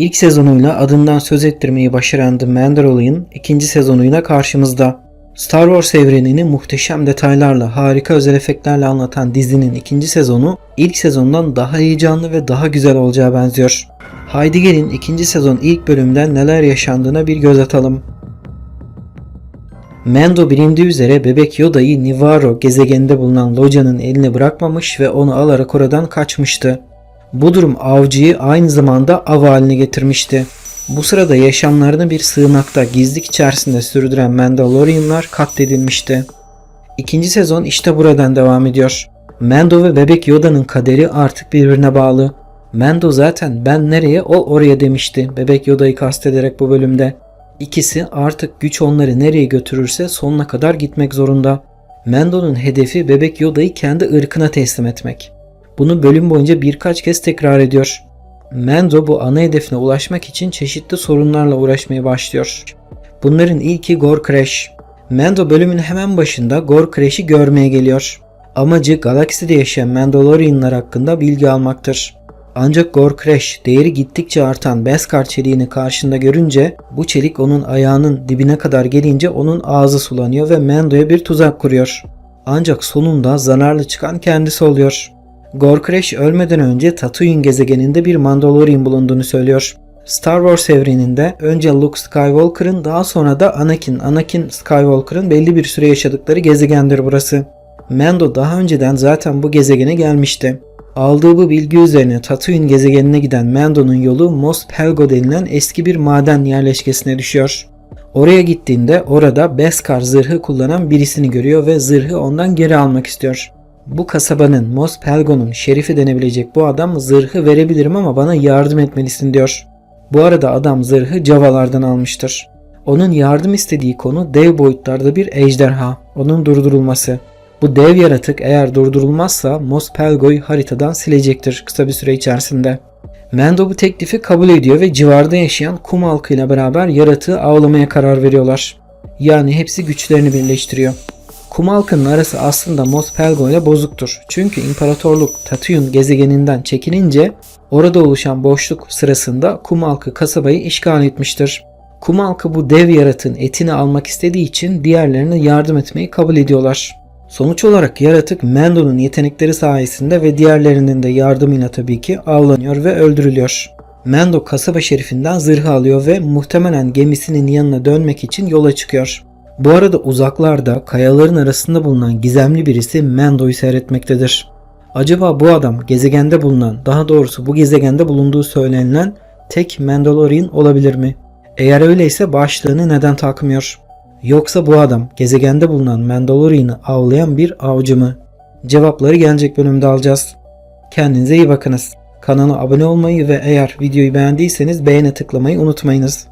İlk sezonuyla adından söz ettirmeyi başaran The Mandalorian ikinci sezonuyla karşımızda. Star Wars evrenini muhteşem detaylarla, harika özel efektlerle anlatan dizinin ikinci sezonu ilk sezondan daha heyecanlı ve daha güzel olacağı benziyor. Haydi gelin ikinci sezon ilk bölümden neler yaşandığına bir göz atalım. Mando bilindiği üzere bebek Yoda'yı Nivaro gezegeninde bulunan Loja'nın eline bırakmamış ve onu alarak oradan kaçmıştı. Bu durum avcıyı aynı zamanda av haline getirmişti. Bu sırada yaşamlarını bir sığınakta gizlik içerisinde sürdüren Mandalorianlar katledilmişti. İkinci sezon işte buradan devam ediyor. Mando ve bebek Yoda'nın kaderi artık birbirine bağlı. Mando zaten ben nereye o oraya demişti bebek Yoda'yı kastederek bu bölümde. İkisi artık güç onları nereye götürürse sonuna kadar gitmek zorunda. Mando'nun hedefi bebek Yoda'yı kendi ırkına teslim etmek. Bunu bölüm boyunca birkaç kez tekrar ediyor. Mando bu ana hedefine ulaşmak için çeşitli sorunlarla uğraşmaya başlıyor. Bunların ilki Gore Crash. Mando bölümün hemen başında Gore Crash'i görmeye geliyor. Amacı galakside yaşayan Mandalorianlar hakkında bilgi almaktır. Ancak Gore Crash değeri gittikçe artan Beskar çeliğini karşında görünce bu çelik onun ayağının dibine kadar gelince onun ağzı sulanıyor ve Mando'ya bir tuzak kuruyor. Ancak sonunda zararlı çıkan kendisi oluyor. Gore Crash ölmeden önce Tatooine gezegeninde bir Mandalorian bulunduğunu söylüyor. Star Wars evreninde önce Luke Skywalker'ın daha sonra da Anakin, Anakin Skywalker'ın belli bir süre yaşadıkları gezegendir burası. Mando daha önceden zaten bu gezegene gelmişti. Aldığı bu bilgi üzerine Tatooine gezegenine giden Mando'nun yolu Mos Pelgo denilen eski bir maden yerleşkesine düşüyor. Oraya gittiğinde orada Beskar zırhı kullanan birisini görüyor ve zırhı ondan geri almak istiyor. Bu kasabanın Mos Pelgo'nun şerifi denebilecek bu adam zırhı verebilirim ama bana yardım etmelisin diyor. Bu arada adam zırhı Javalardan almıştır. Onun yardım istediği konu dev boyutlarda bir ejderha, onun durdurulması. Bu dev yaratık eğer durdurulmazsa Mos Pelgo'yu haritadan silecektir kısa bir süre içerisinde. Mando bu teklifi kabul ediyor ve civarda yaşayan kum halkıyla beraber yaratığı avlamaya karar veriyorlar. Yani hepsi güçlerini birleştiriyor. Kum halkının arası aslında Mos Pelgo ile bozuktur. Çünkü imparatorluk Tatooine gezegeninden çekilince orada oluşan boşluk sırasında kum halkı kasabayı işgal etmiştir. Kum halkı bu dev yaratığın etini almak istediği için diğerlerine yardım etmeyi kabul ediyorlar. Sonuç olarak yaratık Mando'nun yetenekleri sayesinde ve diğerlerinin de yardımıyla tabii ki avlanıyor ve öldürülüyor. Mando kasaba şerifinden zırhı alıyor ve muhtemelen gemisinin yanına dönmek için yola çıkıyor. Bu arada uzaklarda kayaların arasında bulunan gizemli birisi Mando'yu seyretmektedir. Acaba bu adam gezegende bulunan, daha doğrusu bu gezegende bulunduğu söylenilen tek Mandalorian olabilir mi? Eğer öyleyse başlığını neden takmıyor? Yoksa bu adam gezegende bulunan Mandalorian'ı avlayan bir avcı mı? Cevapları gelecek bölümde alacağız. Kendinize iyi bakınız. Kanala abone olmayı ve eğer videoyu beğendiyseniz beğene tıklamayı unutmayınız.